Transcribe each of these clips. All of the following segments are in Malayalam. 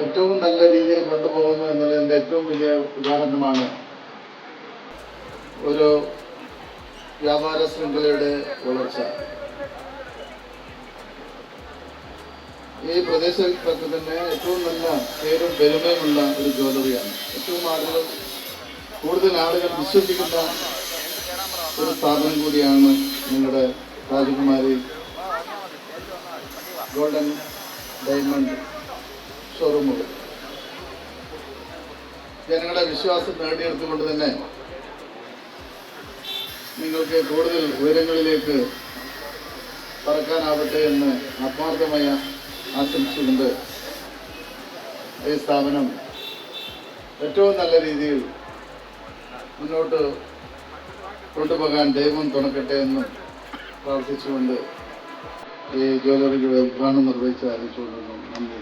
ഏറ്റവും നല്ല രീതിയിൽ കൊണ്ടുപോകുന്നു എന്നതിന്റെ ഏറ്റവും വലിയ ഉദാഹരണമാണ് ഒരു വ്യാപാര ശൃംഖലയുടെ വളർച്ച. ഈ പ്രദേശത്തൊക്കെ തന്നെ ഏറ്റവും നല്ല പേരും പെരുമയുമുള്ള ഒരു ജ്വല്ലറിയാണ്. ഏറ്റവും ആളുകൾ കൂടുതൽ ആളുകൾ വിശ്വസിക്കുന്ന ഒരു സ്ഥാപനം കൂടിയാണ് നിങ്ങളുടെ രാജകുമാരി ഗോൾഡൻ ഡയമണ്ട്. ഷോറൂമുകൾ. ജനങ്ങളുടെ വിശ്വാസം നേടിയെടുത്തുകൊണ്ട് തന്നെ നിങ്ങൾക്ക് കൂടുതൽ ഉയരങ്ങളിലേക്ക് പറക്കാനാവട്ടെ എന്ന് ആത്മാർത്ഥമായ ആശംസിച്ചുകൊണ്ട് ഈ സ്ഥാപനം ഏറ്റവും നല്ല രീതിയിൽ മുന്നോട്ട് കൊണ്ടുപോകാൻ ദൈവം തുണക്കട്ടെ എന്ന് പ്രാർത്ഥിച്ചുകൊണ്ട് ഈ ജ്വല്ലറിയുടെ ഉദ്ഘാടനം നിർവഹിച്ച് അറിയിച്ചുകൊണ്ടുള്ള നന്ദി.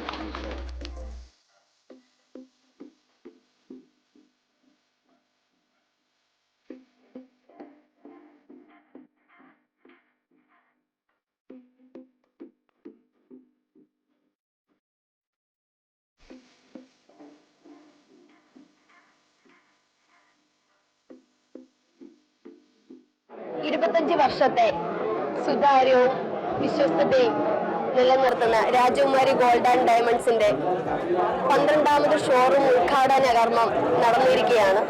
ഇരുപത്തഞ്ച് വർഷത്തെ സുതാര്യവും വിശ്വസ്തതയും നിലനിർത്തുന്ന രാജകുമാരി ഗോൾഡ് ആൻഡ് ഡയമണ്ട്സിന്റെ പന്ത്രണ്ടാമത് ഷോറൂം ഉദ്ഘാടന കർമ്മം നടന്നിരിക്കുകയാണ്.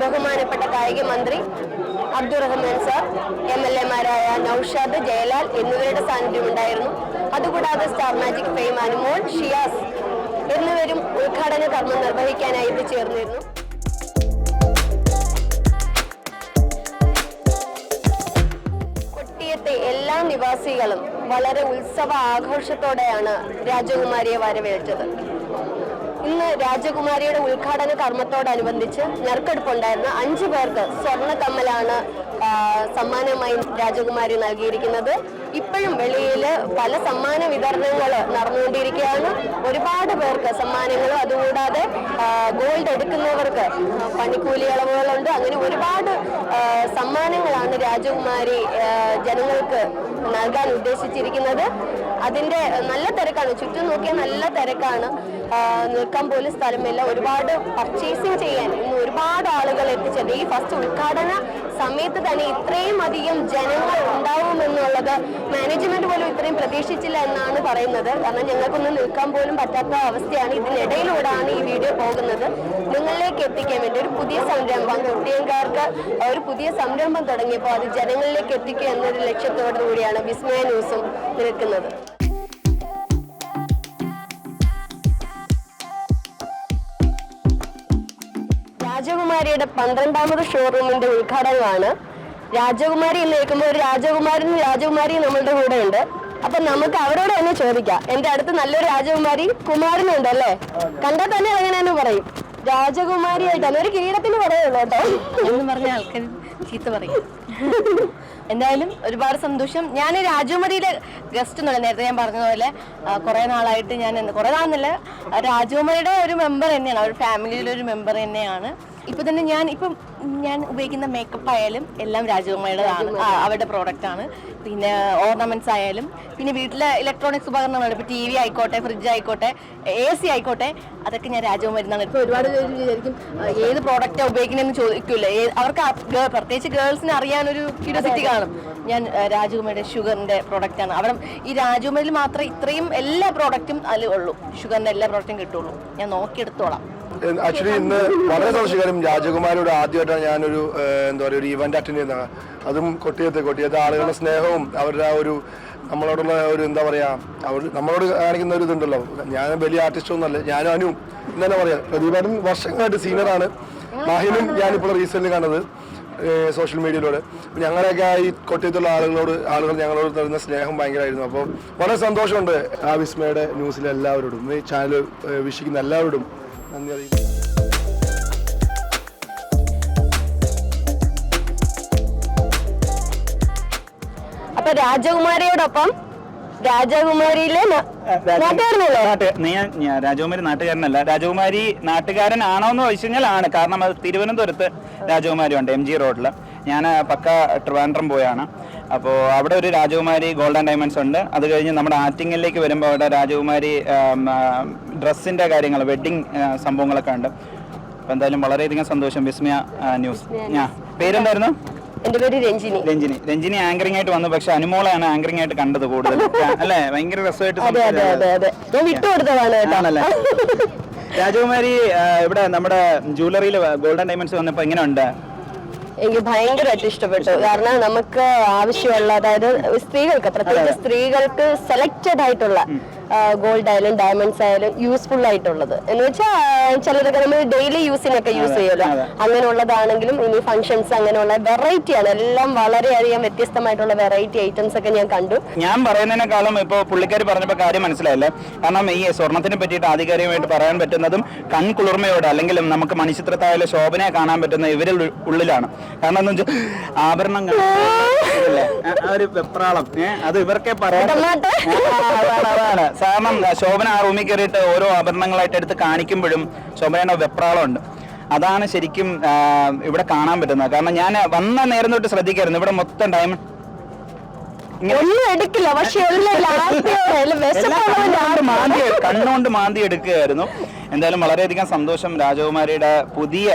ബഹുമാനപ്പെട്ട കായിക മന്ത്രി അബ്ദുറഹ്മാൻ സാർ എം എൽ എമാരായ നൌഷാദ് ജയലാൽ എന്നിവരുടെ സാന്നിധ്യം ഉണ്ടായിരുന്നു അതുകൂടാതെ star magic fame Anumol Shiyas എന്നിവരും ഉദ്ഘാടന കർമ്മം നിർവഹിക്കാനായി എത്തിച്ചേർന്നിരുന്നു എല്ലാ നിവാസികളും വളരെ ഉത്സവ ആഘോഷത്തോടെയാണ് രാജകുമാരിയെ വരവേറ്റത്. ഇന്ന് രാജകുമാരിയുടെ ഉദ്ഘാടന കർമ്മത്തോടനുബന്ധിച്ച് നറുക്കെടുപ്പുണ്ടായിരുന്ന അഞ്ചു പേർക്ക് സ്വർണ കമ്മലാണ് സമ്മാനമായി രാജകുമാരി നൽകിയിരിക്കുന്നത്. ഇപ്പോഴും വെളിയിൽ പല സമ്മാന വിതരണങ്ങൾ നടന്നുകൊണ്ടിരിക്കുകയാണ്. ഒരുപാട് പേർക്ക് സമ്മാനങ്ങളും അതുകൂടാതെ ഗോൾഡ് എടുക്കുന്നവർക്ക് പണിക്കൂലി ഇളവുകളുണ്ട് അങ്ങനെ ഒരുപാട് സമ്മാനങ്ങളാണ് രാജകുമാരി ജനങ്ങൾക്ക് നൽകാൻ ഉദ്ദേശിച്ചിരിക്കുന്നത്. അതിന്റെ നല്ല തിരക്കാണ്. ചുറ്റും നോക്കിയാൽ നല്ല തിരക്കാണ്. നിൽക്കാൻ പോലും സ്ഥലമില്ല. ഒരുപാട് പർച്ചേസിങ് ചെയ്യാൻ ഇന്ന് ഒരുപാട് ആളുകൾ എത്തിച്ചത് ഈ ഫസ്റ്റ് ഉദ്ഘാടന സമയത്ത് തന്നെ ഇത്രയും അധികം ജനങ്ങൾ ഉണ്ടാവുമെന്നുള്ളത് മാനേജ്മെന്റ് പോലും ഇത്രയും പ്രതീക്ഷിച്ചില്ല എന്നാണ് പറയുന്നത്. കാരണം ഞങ്ങൾക്കൊന്നും നിൽക്കാൻ പോലും പറ്റാത്ത അവസ്ഥയാണ്. ഇതിനിടയിലൂടെയാണ് ഈ വീഡിയോ പോകുന്നത്. നിങ്ങളിലേക്ക് എത്തിക്കാൻ വേണ്ടി ഒരു പുതിയ സംരംഭം കുട്ടിയങ്കാർക്ക് ഒരു പുതിയ സംരംഭം തുടങ്ങിയപ്പോൾ അത് ജനങ്ങളിലേക്ക് എത്തിക്കുക എന്നൊരു ലക്ഷ്യത്തോടു കൂടിയാണ് വിസ്മയ ന്യൂസും നിൽക്കുന്നത്. രാജകുമാരിയുടെ പന്ത്രണ്ടാമത് ഷോറൂമിന്റെ ഉദ്ഘാടനമാണ്. രാജകുമാരി എന്ന് കേൾക്കുമ്പോൾ ഒരു രാജകുമാരനും രാജകുമാരിയും നമ്മളുടെ കൂടെ ഉണ്ട് അപ്പൊ നമുക്ക് അവരോട് തന്നെ ചോദിക്കാം. എന്റെ അടുത്ത് നല്ലൊരു രാജകുമാരി കുമാരനുണ്ട് അല്ലേ കണ്ടാൽ തന്നെ എങ്ങനെയാന്ന് പറയും? രാജകുമാരിയായിട്ടാണ്. ഒരു കിരീടത്തിന് പറയുള്ളൂ കേട്ടോ. എന്ന് പറഞ്ഞ ആൾക്കാർ ചീത്ത പറയും. എന്തായാലും ഒരുപാട് സന്തോഷം. ഞാൻ രാജകുമാരിയിലെ ഗസ്റ്റ് എന്നുള്ള നേരത്തെ ഞാൻ പറഞ്ഞതുപോലെ പോലെ കുറെ നാളായിട്ട് ഞാൻ കുറെ നാളെന്നല്ല രാജകുമാരിയുടെ ഒരു മെമ്പർ തന്നെയാണ്. ഒരു ഫാമിലിയിലെ ഒരു മെമ്പർ തന്നെയാണ്. ഇപ്പൊ തന്നെ ഞാൻ ഇപ്പം ഞാൻ ഉപയോഗിക്കുന്ന മേക്കപ്പ് ആയാലും എല്ലാം രാജകുമാരിയുടെതാണ്. അവരുടെ പ്രോഡക്റ്റ് ആണ്. പിന്നെ ഓർണമെന്റ്സ് ആയാലും പിന്നെ വീട്ടിലെ ഇലക്ട്രോണിക്സ് ഉപകരണങ്ങൾ ഇപ്പൊ ടി വി ആയിക്കോട്ടെ ഫ്രിഡ്ജ് ആയിക്കോട്ടെ എ സി ആയിക്കോട്ടെ അതൊക്കെ ഞാൻ രാജകുമാരി എന്നാണ് ഇപ്പൊ ഒരുപാട് പേര് വിചാരിക്കും ഏത് പ്രോഡക്റ്റാണ് ഉപയോഗിക്കുന്നതെന്ന് ചോദിക്കില്ല അവർക്ക് പ്രത്യേകിച്ച് ഗേൾസിന് അറിയാനൊരു ക്യൂരിയോസിറ്റി കാണും. ഞാൻ രാജകുമാരിയുടെ ഷുഗറിന്റെ പ്രോഡക്റ്റ് ആണ്. അവിടെ ഈ രാജകുമാരിയിൽ മാത്രമേ ഇത്രയും എല്ലാ പ്രോഡക്റ്റും അതിൽ ഉള്ളൂ. ഷുഗറിന്റെ എല്ലാ പ്രോഡക്റ്റും കിട്ടുള്ളൂ. ഞാൻ നോക്കിയെടുത്തോളാം. ആക്ച്വലി ഇന്ന് വളരെ സന്തോഷകരം രാജകുമാരിയുടെ ആദ്യമായിട്ടാണ് ഞാനൊരു എന്താ പറയുക ഒരു ഇവന്റ് അറ്റൻഡ് ചെയ്യുന്നത്. അതും കൊട്ടിയത്ത് കൊട്ടിയത്തെ ആളുകളുടെ സ്നേഹവും അവരുടെ ആ ഒരു നമ്മളോടുള്ള ഒരു എന്താ പറയാ അവർ നമ്മളോട് കാണിക്കുന്ന ഒരു ഇതുണ്ടല്ലോ. ഞാൻ വലിയ ആർട്ടിസ്റ്റ് ഒന്നുമല്ല ഞാനും അനു. എന്നാ പറയാ പ്രദീപാടൻ വർഷങ്ങളായിട്ട് സീനിയറാണ് മാഹിനും ഞാനിപ്പോൾ റീസെന്റ് കണ്ടത് സോഷ്യൽ മീഡിയയിലൂടെ ഞങ്ങളെയൊക്കെ ഈ കൊട്ടിയത്തുള്ള ആളുകളോട് ആളുകൾ ഞങ്ങളോട് തരുന്ന സ്നേഹം ഭയങ്കരമായിരുന്നു. അപ്പോൾ വളരെ സന്തോഷമുണ്ട്. ആ വിസ്മയുടെ ന്യൂസിലെല്ലാവരോടും ഈ ചാനൽ വീക്ഷിക്കുന്ന എല്ലാവരോടും നന്ദി അറിയിക്കുന്നു. അപ്പൊ രാജകുമാരിയോടൊപ്പം രാജകുമാരിയിലെ രാജകുമാരി നാട്ടുകാരനല്ല. രാജകുമാരി നാട്ടുകാരനാണോ എന്ന് ചോദിച്ചു കഴിഞ്ഞാൽ ആണ് കാരണം അത് തിരുവനന്തപുരത്ത് രാജകുമാരി ഉണ്ട് എം ജി റോഡിൽ ഞാൻ പക്ക ട്രിവാൻഡ്രം പോയാണ്. അപ്പോൾ അവിടെ ഒരു രാജകുമാരി ഗോൾഡൻ ഡയമണ്ട്സ് ഉണ്ട്. അത് കഴിഞ്ഞ് നമ്മുടെ ആറ്റിങ്ങലിലേക്ക് വരുമ്പോൾ അവിടെ രാജകുമാരി ഡ്രസ്സിന്റെ കാര്യങ്ങൾ വെഡ്ഡിങ് സംഭവങ്ങളൊക്കെ ഉണ്ട്. അപ്പോൾ എന്തായാലും വളരെയധികം സന്തോഷം. വിസ്മയ ന്യൂസ്. ഞാൻ പേരെന്തായിരുന്നു? എന്റെ പേര് രഞ്ജിനി. രഞ്ജിനി. രഞ്ജിനി ആങ്കറിംഗ് ആയിട്ട് വന്നു. പക്ഷെ അനുമോളാണ് ആങ്കറിംഗ് ആയിട്ട് കണ്ടത് കൂടുതൽ അല്ലേ? ഭയങ്കര രസമായിട്ട് ഞാൻ വിട്ടുകൊടുത്തതാണ് രാജകുമാരി ഇവിടെ നമ്മുടെ ജ്വല്ലറിയിൽ ഗോൾഡൻ ഡയമണ്ട്സ് വന്നപ്പോൾ എങ്ങനെയുണ്ട്? എനിക്ക് ഭയങ്കരമായിട്ട് ഇഷ്ടപ്പെട്ടു. കാരണം നമുക്ക് ആവശ്യമുള്ള അതായത് സ്ത്രീകൾക്ക് പ്രത്യേകിച്ച് സ്ത്രീകൾക്ക് സെലക്റ്റഡ് ആയിട്ടുള്ള ഗോൾഡ് ആയാലും ഡയമണ്ട്സ് ആയാലും യൂസ്ഫുൾ ആയിട്ടുള്ളത്. എന്ന് വെച്ചാൽ ചിലരൊക്കെ നമ്മൾ ഡെയിലി യൂസിനൊക്കെ യൂസ് ചെയ്യുമല്ലോ. അങ്ങനെയുള്ളതാണെങ്കിലും ഇനി ഫംഗ്ഷൻസ് അങ്ങനെയുള്ള വെറൈറ്റി ആണ്. എല്ലാം വളരെയധികം വ്യത്യസ്തമായിട്ടുള്ള വെറൈറ്റി ഐറ്റംസ് ഒക്കെ ഞാൻ കണ്ടു. ഞാൻ പറയുന്നതിനേക്കാളും ഇപ്പോൾ പുള്ളിക്കാർ പറഞ്ഞപ്പോൾ കാര്യം മനസ്സിലായില്ലേ? കാരണം ഈ സ്വർണത്തിനെ പറ്റിയിട്ട് ആധികാരികമായിട്ട് പറയാൻ പറ്റുന്നതും കൺകുളിർമയോടെ അല്ലെങ്കിൽ നമുക്ക് മണിച്ചിത്രത്തായാലും ശോഭനയെ കാണാൻ പറ്റുന്ന ഇവരിൽ ഉള്ളിലാണ്. കാരണം എന്ന് വെച്ചാൽ ആഭരണം കാണുമ്പോ ആ- ഒരു വെപ്രാളം. അത് ഇവർക്കെ പറയാൻ അതാണ്, ആ, ശോഭന ആ റൂമിൽ കയറിയിട്ട് ഓരോ ആഭരണങ്ങളായിട്ട് എടുത്ത് കാണിക്കുമ്പോഴും ശോഭനയുടെ വെപ്രാളമുണ്ട്. അതാണ് ശരിക്കും ഇവിടെ കാണാൻ പറ്റുന്നത്. കാരണം ഞാൻ വന്ന നേരം തൊട്ട് ശ്രദ്ധിക്കായിരുന്നു. ഇവിടെ മൊത്തം ഡയമണ്ട് ഒന്നും എടുക്കില്ല. പക്ഷെ കണ്ണുകൊണ്ട് മാന്തി എടുക്കുകയായിരുന്നു. എന്തായാലും വളരെയധികം സന്തോഷം രാജകുമാരിയുടെ പുതിയ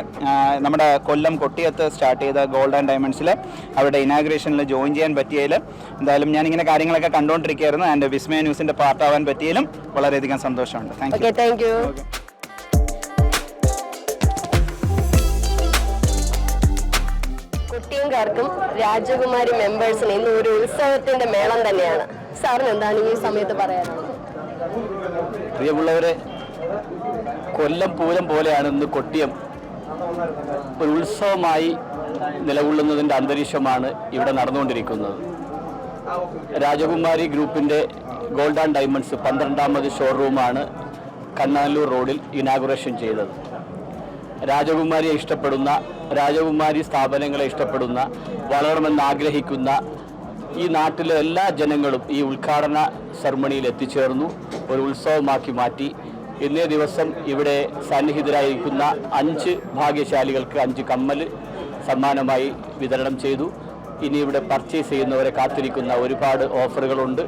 നമ്മുടെ കൊല്ലം കൊട്ടിയത്ത് സ്റ്റാർട്ട് ചെയ്ത ഗോൾഡ് ആൻഡ് ഡയമണ്ട്സിൽ അവരുടെ ഇനാഗ്രേഷനിൽ ജോയിൻ ചെയ്യാൻ പറ്റിയതിൽ എന്തായാലും ഞാൻ ഇങ്ങനെ കാര്യങ്ങളൊക്കെ കണ്ടുകൊണ്ടിരിക്കുകയായിരുന്നു ആൻഡ് വിസ്മയ ന്യൂസിന്റെ പാർട്ടാവാൻ പറ്റിയതിലും വളരെയധികം സന്തോഷമുണ്ട്. താങ്ക് യു താങ്ക് യു കുട്ടിയംകാർക്കും രാജകുമാരി മെമ്പേഴ്സിന് ഇന്ന് ഒരു ഉത്സവത്തിന്റെ മേളം തന്നെയാണ്. സാറിന് എന്താണ് ഈ സമയത്ത് പറയാനുള്ളത്? പ്രിയമുള്ളവരെ കൊല്ലം പൂരം പോലെയാണ് ഇന്ന് കൊട്ടിയം. ഒരു ഉത്സവമായി നിലകൊള്ളുന്നതിന്റെ അന്തരീക്ഷമാണ് ഇവിടെ നടന്നുകൊണ്ടിരിക്കുന്നത്. രാജകുമാരി ഗ്രൂപ്പിന്റെ ഗോൾഡ് ആൻഡ് ഡയമണ്ട്സ് പന്ത്രണ്ടാമത് ഷോറൂമാണ് കണ്ണാലൂർ റോഡിൽ ഇനാഗുറേഷൻ ചെയ്തത്. രാജകുമാരിയെ ഇഷ്ടപ്പെടുന്ന രാജകുമാരി സ്ഥാപനങ്ങളെ ഇഷ്ടപ്പെടുന്ന വളരണമെന്ന് ആഗ്രഹിക്കുന്ന ഈ നാട്ടിലെ എല്ലാ ജനങ്ങളും ഈ ഉദ്ഘാടന സെറമണിയിൽ എത്തിച്ചേർന്നു. ഒരു ഉത്സവമാക്കി മാറ്റി ഇന്നേ ദിവസം ഇവിടെ സന്നിഹിതരായിരിക്കുന്ന അഞ്ച് ഭാഗ്യശാലികൾക്ക് അഞ്ച് കമ്മൽ സമ്മാനമായി വിതരണം ചെയ്തു. ഇനി ഇവിടെ പർച്ചേസ് ചെയ്യുന്നവരെ കാത്തിരിക്കുന്ന ഒരുപാട് ഓഫറുകളുണ്ട്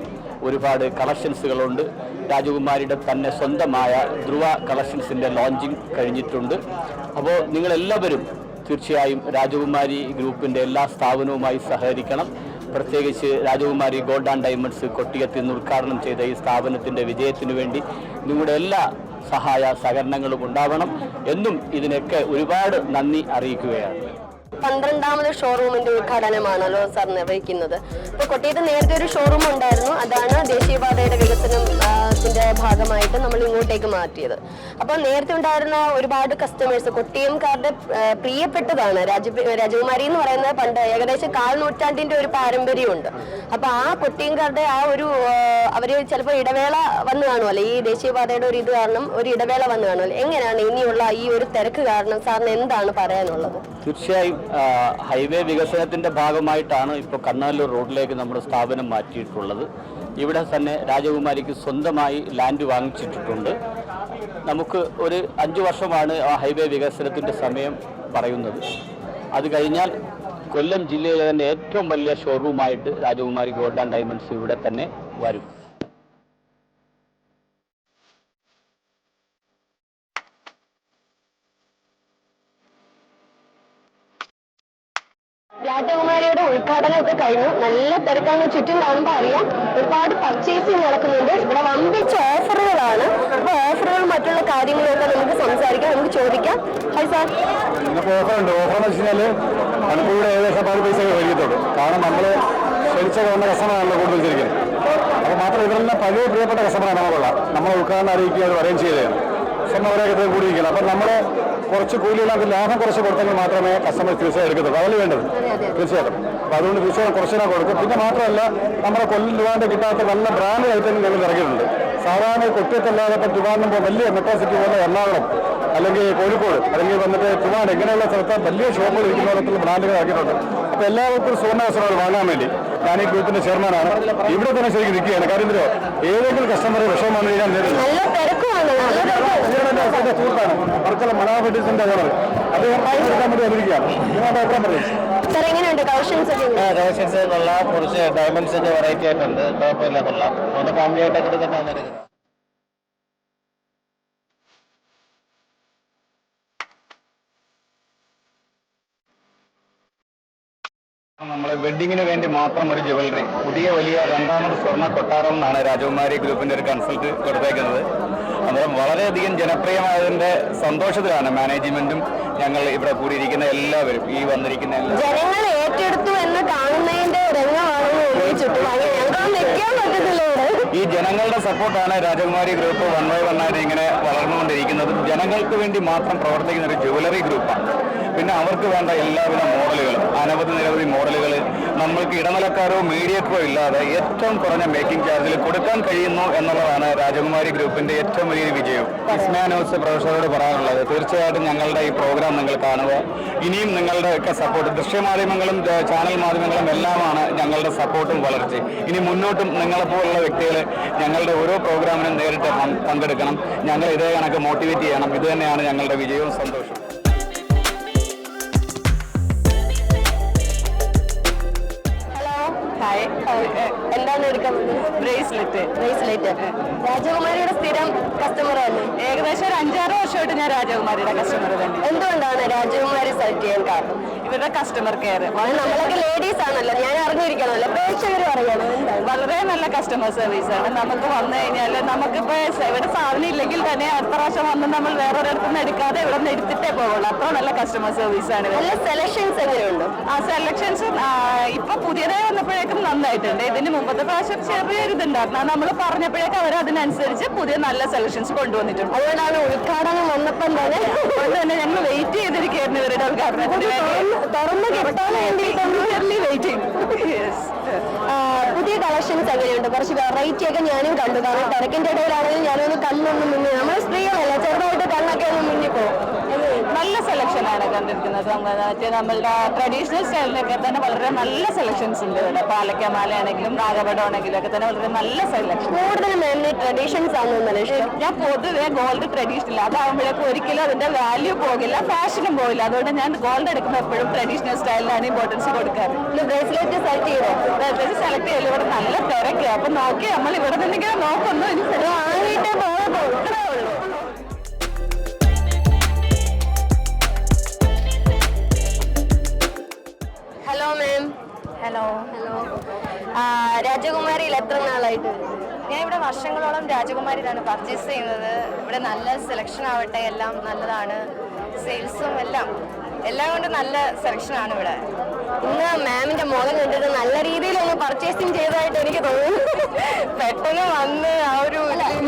ഒരുപാട് കളക്ഷൻസുകളുണ്ട് രാജകുമാരിയുടെ തന്നെ സ്വന്തമായ ധ്രുവ കളക്ഷൻസിന്റെ ലോഞ്ചിങ് കഴിഞ്ഞിട്ടുണ്ട്. അപ്പോൾ നിങ്ങളെല്ലാവരും തീർച്ചയായും രാജകുമാരി ഗ്രൂപ്പിന്റെ എല്ലാ സ്ഥാപനവുമായി സഹകരിക്കണം. പ്രത്യേകിച്ച് രാജകുമാരി ഗോൾഡ് ആൻഡ് ഡയമണ്ട്സ് കൊട്ടിയത്തിൽ നിന്ന് ഉദ്ഘാടനം ചെയ്ത ഈ സ്ഥാപനത്തിന്റെ വിജയത്തിനു വേണ്ടി നിങ്ങളുടെ എല്ലാ സഹായ സഹകരണങ്ങളും ഉണ്ടാവണം എന്നും ഇതിനൊക്കെ ഒരുപാട് നന്ദി അറിയിക്കുകയാണ്. പന്ത്രണ്ടാമത് ഷോറൂമിന്റെ ഉദ്ഘാടനമാണല്ലോ സാർ നിർവഹിക്കുന്നത്. ഇപ്പൊ കൊട്ടിയത്ത് നേരത്തെ ഒരു ഷോറൂം ഉണ്ടായിരുന്നു. അതാണ് ദേശീയപാതയുടെ വികസനത്തിന്റെ ഭാഗമായിട്ട് നമ്മൾ ഇങ്ങോട്ടേക്ക് മാറ്റിയത്. അപ്പോൾ നേരത്തെ ഉണ്ടായിരുന്ന ഒരുപാട് കസ്റ്റമേഴ്സ് കൊട്ടിയംകാരുടെ പ്രിയപ്പെട്ടതാണ് രാജ രാജകുമാരി എന്ന് പറയുന്നത് പണ്ട് ഏകദേശം കാൽ നൂറ്റാണ്ടിന്റെ ഒരു പാരമ്പര്യമുണ്ട്. അപ്പൊ ആ കൊട്ടിയംകാരുടെ ആ ഒരു അവർ ചിലപ്പോൾ ഇടവേള വന്നു കാണുമല്ലോ ഈ ദേശീയപാതയുടെ ഒരു ഇത് കാരണം ഒരു ഇടവേള വന്നു കാണുമല്ലോ എങ്ങനെയാണ് ഇനിയുള്ള ഈ ഒരു തിരക്ക് കാരണം സാറിന് എന്താണ് പറയാനുള്ളത്? തീർച്ചയായും ഹൈവേ വികസനത്തിന്റെ ഭാഗമായിട്ടാണ് ഇപ്പോൾ കണ്ണാലൂർ റോഡിലേക്ക് നമ്മൾ സ്ഥാപനം മാറ്റിയിട്ടുള്ളത്. ഇവിടെ തന്നെ രാജകുമാരിക്ക് സ്വന്തമായി ലാൻഡ് വാങ്ങിച്ചിട്ടുണ്ട് നമുക്ക് ഒരു അഞ്ച് വർഷമാണ് ആ ഹൈവേ വികസനത്തിന്റെ സമയം പറയുന്നത്. അത് കഴിഞ്ഞാൽ കൊല്ലം ജില്ലയിലെ തന്നെ ഏറ്റവും വലിയ ഷോറൂമായിട്ട് രാജകുമാരി ഗോൾഡ് ആൻഡ് ഡയമണ്ട്സ് ഇവിടെ തന്നെ വരും. രാജകുമാരിയുടെ ഉദ്ഘാടനമൊക്കെ കഴിഞ്ഞു. നല്ല തിരക്കാണ്. ചുറ്റും കാണുമ്പോൾ അറിയാം. ഒരുപാട് പർച്ചേസിങ് നടക്കുന്നുണ്ട്. ഇവിടെ വമ്പിച്ച ഓഫറുകളാണ് അപ്പൊ ഓഫറുകൾ മറ്റുള്ള കാര്യങ്ങളൊക്കെ നമുക്ക് സംസാരിക്കാം. നമുക്ക് ചോദിക്കാം. ഹൈ സാർ ഓഫറുണ്ട് ഓഫർ എന്ന് വെച്ച് കഴിഞ്ഞാൽ പലപ്പോഴും ഇവിടെ ഏകദേശം പഴയ പ്രിയപ്പെട്ട കസ്റ്റമറാണ് നമുക്കുള്ള. നമ്മളെ ഉദ്ഘാടനം അറിയിക്കുക അത് അറേഞ്ച് ചെയ്തതാണ് നമ്മൾ കുറച്ച് കൂലികളൊക്കെ ലാഭം കുറച്ച് കൊടുത്തെങ്കിൽ മാത്രമേ കസ്റ്റമർ തീർച്ചയായും എടുക്കത്തുള്ളൂ. അതല്ലേ വേണ്ടത്? തീർച്ചയായിട്ടും. അപ്പോൾ അതുകൊണ്ട് തീർച്ചയായും കുറച്ചിനാ കൊടുക്കും. പിന്നെ മാത്രമല്ല നമ്മുടെ കൊല്ലം രൂപാന്റെ കിട്ടാത്ത നല്ല ബ്രാൻഡ് ഐറ്റം ഞങ്ങൾ ഇറങ്ങിയിട്ടുണ്ട് സാധാരണ കൊട്ടിയത്തല്ലാതെ ഇപ്പം ട്രിവാൻഡ്രം പോലെ വലിയ മെട്രോ സിറ്റി പോലെ എറണാകുളം അല്ലെങ്കിൽ കോഴിക്കോട് അല്ലെങ്കിൽ വന്നിട്ട് ട്രിവാൻഡ് ഇങ്ങനെയുള്ള സ്ഥലത്ത് വലിയ ഷോപ്പുകൾ ഇരിക്കുന്ന തരത്തിലുള്ള ബ്രാൻഡുകൾ ഇറക്കിയിട്ടുണ്ട്. അപ്പോൾ എല്ലാവർക്കും സുവർണ വസ്ത്രങ്ങൾ വാങ്ങാൻ വേണ്ടി ഞാൻ ഈ ഗ്രൂപ്പിന്റെ ചെയർമാനാണ് ഇവിടെ തന്നെ ശരിക്കും നിൽക്കുകയാണ്. കാര്യം ഏതെങ്കിലും കസ്റ്റമർ വിഷമം വന്നു കഴിഞ്ഞാൽ നേരിടും നല്ല തിരക്കുമാണ് നല്ല തിരക്ക് എന്റെ സുഹൃത്താണ് വർക്കല മണാഫെഡിസിന്റെ ഓണർ അദ്ദേഹം എടുക്കാൻ വേണ്ടി വന്നിരിക്കുകയാണ്. നിങ്ങളുടെ അഭിപ്രായം പറയും? സാർ എങ്ങനെയുണ്ട്? കളക്ഷൻസ് കൊള്ളാം. കുറച്ച് ഡയമണ്ട്സിന്റെ വെറൈറ്റി ആയിട്ടുണ്ട്. കുഴപ്പമില്ല കൊള്ളാം. ഫാമിലി ആയിട്ടൊക്കെ തന്നെ നമ്മളെ വെഡിങ്ങിന് വേണ്ടി മാത്രം ഒരു ജ്വല്ലറി പുതിയ വലിയ രണ്ടാമത് സ്വർണ കൊട്ടാരം എന്നാണ് രാജകുമാരി ഗ്രൂപ്പിന്റെ ഒരു കൺസൾട്ട് കൊടുത്തേക്കുന്നത്. അന്നേരം വളരെയധികം ജനപ്രിയമായതിന്റെ സന്തോഷത്തിലാണ് മാനേജ്മെന്റും ഞങ്ങൾ ഇവിടെ കൂടിയിരിക്കുന്ന എല്ലാവരും ഈ വന്നിരിക്കുന്ന ജനങ്ങൾ ഏറ്റെടുത്തു എന്ന് കാണുന്നതിന്റെ ഈ ജനങ്ങളുടെ സപ്പോർട്ടാണ് രാജകുമാരി ഗ്രൂപ്പ് വൺ ബൈ വൺ ആയിട്ട് ഇങ്ങനെ വളർന്നുകൊണ്ടിരിക്കുന്നതും. ജനങ്ങൾക്ക് വേണ്ടി മാത്രം പ്രവർത്തിക്കുന്ന ഒരു ജ്വല്ലറി ഗ്രൂപ്പാണ് പിന്നെ അവർക്ക് വേണ്ട എല്ലാവിധ മോഡലുകളും അനവധി നിരവധി മോഡലുകൾ നമ്മൾക്ക് ഇടനിലക്കാരോ മീഡിയക്കോ ഇല്ലാതെ ഏറ്റവും കുറഞ്ഞ മേക്കിംഗ് ചാർജിൽ കൊടുക്കാൻ കഴിയുന്നു എന്നുള്ളതാണ് രാജകുമാരി ഗ്രൂപ്പിന്റെ ഏറ്റവും വലിയ വിജയം. ഇസ്മാനോസ് പ്രൊഫസറോട് പറയാനുള്ളത് തീർച്ചയായിട്ടും ഞങ്ങളുടെ ഈ പ്രോഗ്രാം നിങ്ങൾ കാണുക. ഇനിയും നിങ്ങളുടെ ഒക്കെ സപ്പോർട്ട് ദൃശ്യമാധ്യമങ്ങളും മാധ്യമങ്ങളും ചാനൽ മാധ്യമങ്ങളും എല്ലാമാണ് ഞങ്ങളുടെ സപ്പോർട്ടും വളർച്ചയും. ഇനി മുന്നോട്ടും നിങ്ങളെപ്പോലുള്ള വ്യക്തികൾ ഞങ്ങളുടെ ഓരോ പ്രോഗ്രാമിനും നേരിട്ട് പങ്ക് പങ്കെടുക്കണം. ഞങ്ങൾ ഇതേ കണക്ക് മോട്ടിവേറ്റ് ചെയ്യണം. ഇത് തന്നെയാണ് ഞങ്ങളുടെ വിജയവും സന്തോഷവും. എന്താണ് എടുക്കാൻ ബ്രേസ്ലെറ്റ്. ബ്രേസ്ലെറ്റ്. രാജകുമാരിയുടെ സ്ഥിരം കസ്റ്റമർ അല്ലേ ഏകദേശം ഒരു അഞ്ചാറ് വർഷമായിട്ട് ഞാൻ രാജകുമാരിയുടെ കസ്റ്റമർ തന്നെ. എന്തുകൊണ്ടാണ് രാജകുമാരി സെലക്ട് ചെയ്യാൻ കാരണം. ഇവരുടെ കസ്റ്റമർ കെയർ നമ്മളൊക്കെ ലേഡീസ് ആണല്ലോ. ഞാൻ അറിഞ്ഞിരിക്കണമല്ലോ. പ്രേക്ഷകർ പറയണം. വളരെ നല്ല കസ്റ്റമർ സർവീസ് ആണ്. നമുക്ക് വന്നു കഴിഞ്ഞാൽ നമുക്കിപ്പോൾ ഇവിടെ സാധനം ഇല്ലെങ്കിൽ തന്നെ അടുത്ത പ്രാവശ്യം വന്ന് നമ്മൾ വേറൊരിടത്തു നിന്ന് എടുക്കാതെ ഇവിടെ നിന്ന് എടുത്തിട്ടേ പോകുള്ളൂ അത്ര നല്ല കസ്റ്റമർ സർവീസ് ആണ് നല്ല സെലക്ഷൻസ് എങ്ങനെയുണ്ട് ആ സെലക്ഷൻസ് ഇപ്പൊ പുതിയതായി വന്നപ്പോഴേക്കും നന്നായിട്ടുണ്ട്. ഇതിന് മുമ്പത്തെ പ്രാവശ്യം ചെറിയൊരു ഇതുണ്ടായിരുന്നു. നമ്മൾ പറഞ്ഞപ്പോഴേക്കും അവർ അതിനനുസരിച്ച് പുതിയ നല്ല സെലക്ഷൻസ് കൊണ്ടുവന്നിട്ടുണ്ട്. അതുകൊണ്ടാണ് ഉദ്ഘാടനം വന്നപ്പം തന്നെ അതുകൊണ്ട് തന്നെ ഞങ്ങൾ വെയിറ്റ് ചെയ്തിരിക്കുകയായിരുന്നു ഇവരുടെ തുറന്ന് കിട്ടാൻ വേണ്ടിയിട്ടാണ് വെയിറ്റിംഗ് പുതിയ കളക്ഷൻസ് എങ്ങനെയുണ്ട്? കുറച്ച് വെറൈറ്റി ഒക്കെ ഞാനും കണ്ടു. കാരണം തിരക്കിന്റെ ഇടയിലാണെങ്കിലും ഞാനൊന്ന് കണ്ണൊന്നും മുന്നേ നമ്മൾ സ്ത്രീകളല്ല ചെറുതായിട്ട് കണ്ണൊക്കെ ഒന്ന് പോകും നല്ല സെലക്ഷൻ ആണ് കണ്ടിരിക്കുന്നത്. മറ്റേ നമ്മളുടെ ട്രഡീഷണൽ സ്റ്റൈലിനൊക്കെ തന്നെ വളരെ നല്ല സെലക്ഷൻസ് ഉണ്ട് ഇവിടെ. പാലക്കമാല ആണെങ്കിലും നാഗപടം ആണെങ്കിലും ഒക്കെ തന്നെ വളരെ നല്ല സെലക്ഷൻ കൂടുതൽ മാമിന് ട്രഡീഷൻസ് ആണ് ഞാൻ പൊതുവേ ഗോൾഡ് ട്രഡീഷണൽ അതാകുമ്പോഴേക്കും ഒരിക്കലും അതിന്റെ വാല്യൂ പോകില്ല ഫാഷനും പോകില്ല. അതുകൊണ്ട് ഞാൻ ഗോൾഡ് എടുക്കുമ്പോൾ എപ്പോഴും ട്രഡീഷണൽ സ്റ്റൈലിനാണ് ഇമ്പോർട്ടൻസ് കൊടുക്കാറ്. ബ്രേസ്ലെറ്റ് സെലക്ട് ചെയ്തോ? സെലക്ട് ചെയ്യൽ ഇവിടെ നല്ല തിരക്കുക അപ്പൊ നോക്കി നമ്മൾ ഇവിടെ നിന്നെങ്കിലും നോക്കുന്നു ഇനി വാങ്ങിയിട്ടേ ഉള്ളൂ. ഹലോ ഹലോ രാജകുമാരിയിൽ എത്ര നാളായിട്ട്? ഞാൻ ഇവിടെ വർഷങ്ങളോളം രാജകുമാരിയിലാണ് പർച്ചേസ് ചെയ്യുന്നത്. ഇവിടെ നല്ല സെലക്ഷൻ ആവട്ടെ എല്ലാം നല്ലതാണ്. സെയിൽസും എല്ലാം എല്ലാം കൊണ്ട് നല്ല സെലക്ഷൻ ആണ് ഇവിടെ. ഇന്ന് മാമിന്റെ മുഖം കണ്ടിട്ട് നല്ല രീതിയിൽ ഒന്ന് പർച്ചേസിങ് ചെയ്തതായിട്ട് എനിക്ക് തോന്നുന്നു. പെട്ടെന്ന് വന്ന് ആ ഒരു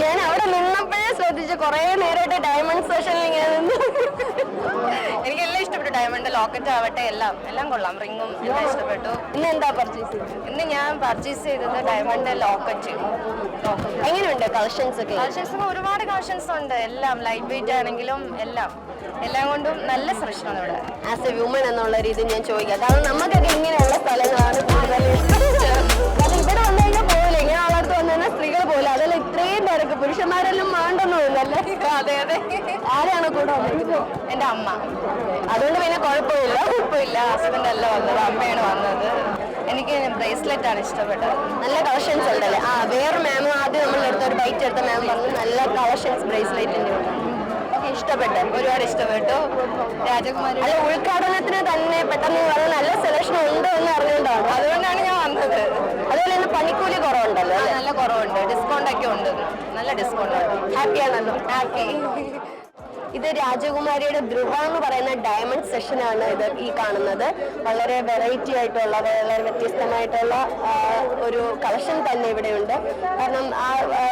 ഞാൻ അവിടെ നിന്നപ്പോഴേ ശ്രദ്ധിച്ചു. കുറെ നേരമായിട്ട് ഡയമണ്ട് സെഷനിൽ ഇങ്ങനെ നിന്ന്. ഇഷ്ടപ്പെട്ടു ഡയമണ്ട് ലോക്കറ്റ് ആവട്ടെ എല്ലാം എല്ലാം കൊള്ളാം. റിങ്ങും എല്ലാം ഇഷ്ടപ്പെട്ടു. ഇന്ന് എന്താ പർച്ചേസ് ചെയ്തത്? ഇന്ന് ഞാൻ പർച്ചേസ് ചെയ്തത് ഡയമണ്ട് ലോക്കറ്റ് എങ്ങനെയുണ്ട് കളക്ഷൻസ് ഒക്കെ? കളക്ഷൻസ് ഒരുപാട് കളക്ഷൻസ് ഉണ്ട്. എല്ലാം ലൈറ്റ് വെയിറ്റ് ആണെങ്കിലും എല്ലാം. എല്ലാം കൊണ്ടും നല്ല സെലക്ഷൻ ആണ് ഇവിടെ. ആസ് എ വ്യൂമൺ എന്നുള്ള രീതി ഞാൻ ചോദിക്കാം. കാരണം നമുക്കൊക്കെ ഇങ്ങനെയുള്ള സ്ഥലങ്ങളാണ് കൂടുതൽ എന്റെ അമ്മ. അതുകൊണ്ട് പിന്നെ കുഴപ്പമില്ല കുഴപ്പമില്ല. ഹസ്ബൻഡ് അല്ല വന്നത് അമ്മയാണ് വന്നത്. എനിക്ക് ബ്രേസ്ലെറ്റ് ആണ് ഇഷ്ടപ്പെട്ടത്. നല്ല കളക്ഷൻസ് ഉണ്ടല്ലേ? ആ വേറെ മാം ആദ്യം നമ്മൾ എടുത്ത ഒരു ബൈറ്റ് എടുത്ത മാം പറഞ്ഞു നല്ല കളക്ഷൻസ് ഓക്കെ ഇഷ്ടപ്പെട്ടു. ഒരുപാട് ഇഷ്ടപ്പെട്ടു. രാജകുമാരി അത് ഉദ്ഘാടനത്തിന് തന്നെ പെട്ടെന്ന് പറഞ്ഞ നല്ല സെലക്ഷൻ ഉണ്ട് എന്ന് അറിഞ്ഞുകൊണ്ടാണ്. അതുകൊണ്ടാണ് ഞാൻ വന്നത്. അതുപോലെ തന്നെ പണിക്കൂലി കുറവുണ്ടല്ലോ നല്ല കുറവുണ്ട്. ഡിസ്കൗണ്ട് ഒക്കെ ഉണ്ട്. നല്ല ഡിസ്കൗണ്ട് ഹാപ്പിയാണല്ലോ ഹാപ്പി ഇത് രാജകുമാരിയുടെ ധ്രുവ എന്ന് പറയുന്ന ഡയമണ്ട് സെഷൻ ആണ് ഇത് ഈ കാണുന്നത്. വളരെ വെറൈറ്റി ആയിട്ടുള്ള വളരെ വ്യത്യസ്തമായിട്ടുള്ള ഒരു കളക്ഷൻ തന്നെ ഇവിടെ ഉണ്ട്. കാരണം ആ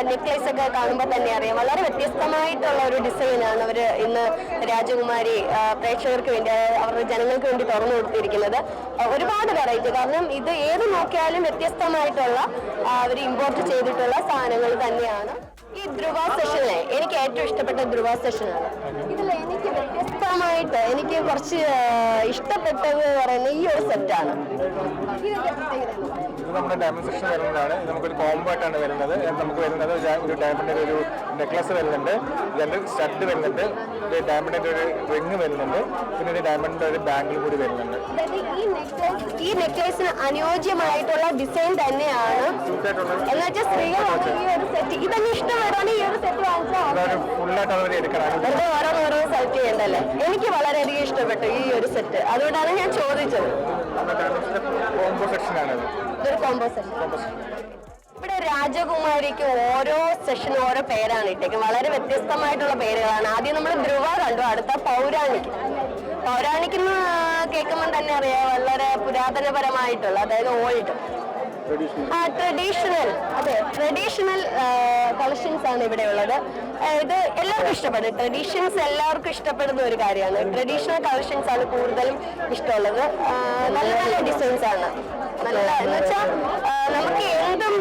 നെക്ലേസ് ഒക്കെ കാണുമ്പോൾ തന്നെ അറിയാം. വളരെ വ്യത്യസ്തമായിട്ടുള്ള ഒരു ഡിസൈനാണ് അവർ ഇന്ന് രാജകുമാരി പ്രേക്ഷകർക്ക് വേണ്ടി അവരുടെ ജനങ്ങൾക്ക് വേണ്ടി തുറന്നു കൊടുത്തിരിക്കുന്നത്. ഒരുപാട് വെറൈറ്റി കാരണം ഇത് ഏത് നോക്കിയാലും വ്യത്യസ്തമായിട്ടുള്ള അവർ ഇമ്പോർട്ട് ചെയ്തിട്ടുള്ള സാധനങ്ങൾ തന്നെയാണ്. ഈ ധ്രുവ സെഷനിലെ എനിക്ക് ഏറ്റവും ഇഷ്ടപ്പെട്ട ധ്രുവ സെഷനാണ് ഇതിൽ എനിക്ക് വ്യത്യസ്തമായിട്ട് എനിക്ക് കുറച്ച് ഇഷ്ടപ്പെട്ടത് പറയുന്നത് ഈ ഒരു സെറ്റാണ് ഇത് നമ്മുടെ ഡയമണ്ട് സെക്ഷൻ വരുന്നതാണ്. നമുക്കൊരു കോംബോ ആയിട്ടാണ് വരുന്നത്. നമുക്ക് വരുന്നത് ഒരു ഡയ- ഒരു ഡയമണ്ടിന്റെ ഒരു നെക്ലസ് വരുന്നുണ്ട്. രണ്ട് സ്റ്റഡ് വരുന്നുണ്ട്. ഒരു ഡയമണ്ടിന്റെ ഒരു റിങ് വരുന്നുണ്ട്. പിന്നെ ഒരു ഡയമണ്ടിന്റെ ഒരു ബാംഗിൾ കൂടി വരുന്നുണ്ട്. ഈ നെക്ലസിന് അനുയോജ്യമായിട്ടുള്ള ഡിസൈൻ തന്നെയാണ്. എന്നുവെച്ചാൽ സ്ത്രീകളാണ് ഈ ഒരു സെറ്റ് ഇതന്നെ ഇഷ്ടം ഈ ഒരു സെറ്റ് വാങ്ങിച്ചാൽ ഫുള്ളായിട്ട് അവർ എടുക്കണം. ഓരോ ഓരോന്നോരോ സെലക്ട് ചെയ്യണ്ടല്ലേ? എനിക്ക് വളരെയധികം ഇഷ്ടപ്പെട്ടു ഈ ഒരു സെറ്റ്. അതുകൊണ്ടാണ് ഞാൻ ചോദിച്ചത്. കോംബോ സെക്ഷനാണത്. ഇതൊരു കോംബോ സെറ്റ് ഇവിടെ രാജകുമാരിക്ക് ഓരോ സെഷനും ഓരോ പേരാണ് ഇട്ടേക്ക് വളരെ വ്യത്യസ്തമായിട്ടുള്ള പേരുകളാണ്. ആദ്യം നമ്മൾ ധ്രുവ കണ്ടു അടുത്ത പൗരാണിക്. പൗരാണിക് എന്ന് കേൾക്കുമ്പോൾ തന്നെ അറിയാം വളരെ പുരാതനപരമായിട്ടുള്ള അതായത് ഓൾഡ്. ട്രഡീഷണൽ അതെ ട്രഡീഷണൽ കളക്ഷൻസ് ആണ് ഇവിടെ ഉള്ളത്. ഇത് എല്ലാവർക്കും ഇഷ്ടപ്പെടും. ട്രഡീഷൻസ് എല്ലാവർക്കും ഇഷ്ടപ്പെടുന്ന ഒരു കാര്യമാണ്. ട്രഡീഷണൽ കളക്ഷൻസ് ആണ് കൂടുതലും ഇഷ്ടമുള്ളത്. നല്ല നല്ല ഡിസൈൻസ് ആണ്. നല്ല എന്ന് വെച്ചാൽ നമുക്ക് എന്തും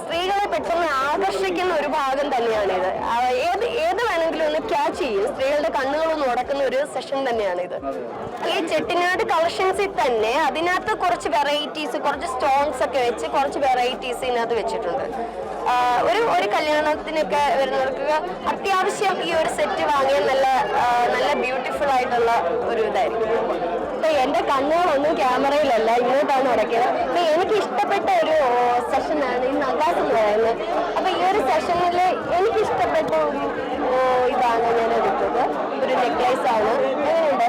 സ്ത്രീകളെ പെട്ടെന്ന് ആകർഷിക്കുന്ന ഒരു ഭാഗം തന്നെയാണ് ഇത് ഏത് ഏത് വേണമെങ്കിലും ഒന്ന് ക്യാച്ച് ചെയ്യും. സ്ത്രീകളുടെ കണ്ണുകളൊന്ന് ഉടക്കുന്ന ഒരു സെഷൻ തന്നെയാണ് ഇത് ഈ ചെട്ടിനാട് കളക്ഷൻസിൽ തന്നെ അതിനകത്ത് കുറച്ച് വെറൈറ്റീസ് കുറച്ച് സ്റ്റോൺസ് ഒക്കെ വെച്ച് കുറച്ച് വെറൈറ്റീസ് ഇതിനകത്ത് വെച്ചിട്ടുണ്ട്. ഒരു ഒരു കല്യാണത്തിനൊക്കെ വരുന്നവർക്ക് അത്യാവശ്യം ഈ ഒരു സെറ്റ് വാങ്ങിയാൽ നല്ല നല്ല ബ്യൂട്ടിഫുൾ ആയിട്ടുള്ള ഒരു ഇതായിരിക്കും. അപ്പൊ എന്റെ കണ്ണുകളൊന്നും ക്യാമറയിലല്ല ഇങ്ങോട്ടാണ് ഉടക്കിയത് അപ്പൊ എനിക്ക് ഇഷ്ടപ്പെട്ട ഒരു സെഷനാണ് ഈ നഗാസ് എന്ന് പറയുന്നത്. അപ്പൊ ഈ ഒരു സെഷനിൽ എനിക്ക് ഇഷ്ടപ്പെട്ട ഒരു ഇതാണ് ഞാൻ എടുത്തത്. ഒരു നെക്ലേസ് ആണ്. എങ്ങനെയുണ്ട്?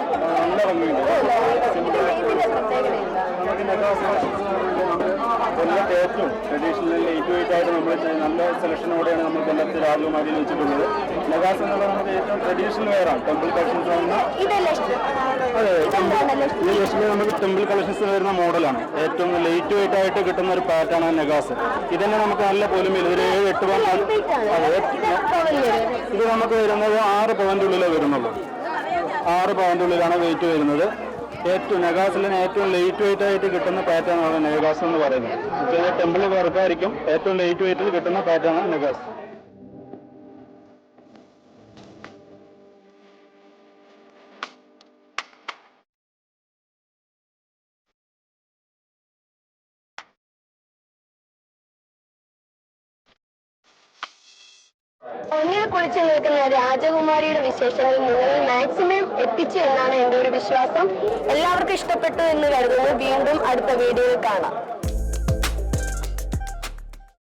ഇതിന്റെ പ്രത്യേകത എന്താണ് ഏറ്റവും ട്രഡീഷണൽ എയ്റ്റ് എയ്റ്റ് ആയിട്ട് നമ്മൾ നല്ല സെലക്ഷനോടെയാണ് നമ്മൾ കൊല്ലത്ത് രാജകുമാരിയിൽ വെച്ചിട്ടുള്ളത്. ലഗാസ് എന്ന് നമുക്ക് ഏറ്റവും ട്രഡീഷണൽ വെയറാണ് ടെമ്പിൾ കളക്ഷൻസ് ഇഷ്ടം? അതെ ഈ ലക്ഷ്മി നമുക്ക് ടെമ്പിൾ കളക്ഷൻസ് വരുന്ന മോഡലാണ് ഏറ്റവും ലേറ്റ് വെയിറ്റ് ആയിട്ട് കിട്ടുന്ന ഒരു പാറ്റാണ് നെഗാസ് ഇതന്നെ നമുക്ക് നല്ല പൊലിമയിൽ ഒരു ഏഴ് എട്ട് പവൻ അതെ. ഇത് നമുക്ക് വരുന്നത് ആറ് പവന്റെ ഉള്ളിലേ വരുന്നുള്ളൂ. ആറ് പവന്റെ ഉള്ളിലാണ് വെയിറ്റ് വരുന്നത്. ഏറ്റവും നെഗാസിലിന് ഏറ്റവും ലൈറ്റ് വെയിറ്റ് ആയിട്ട് കിട്ടുന്ന പാറ്റേൺ ആണ് നെഗാസ് എന്ന് പറയുന്നത്. ടെമ്പിൾ വർക്കായിരിക്കും ഏറ്റവും ലൈറ്റ് വെയിറ്റിൽ കിട്ടുന്ന പാറ്റേൺ ആണ് നഗാസ്. കുളിച്ചു നിൽക്കുന്ന രാജകുമാരിയുടെ വിശേഷങ്ങൾ നിങ്ങളിൽ മാക്സിമം എത്തിച്ചു എന്നാണ് എന്റെ ഒരു വിശ്വാസം. എല്ലാവർക്കും ഇഷ്ടപ്പെട്ടു എന്ന് കരുതുന്നു. വീണ്ടും അടുത്ത വീഡിയോയിൽ കാണാം.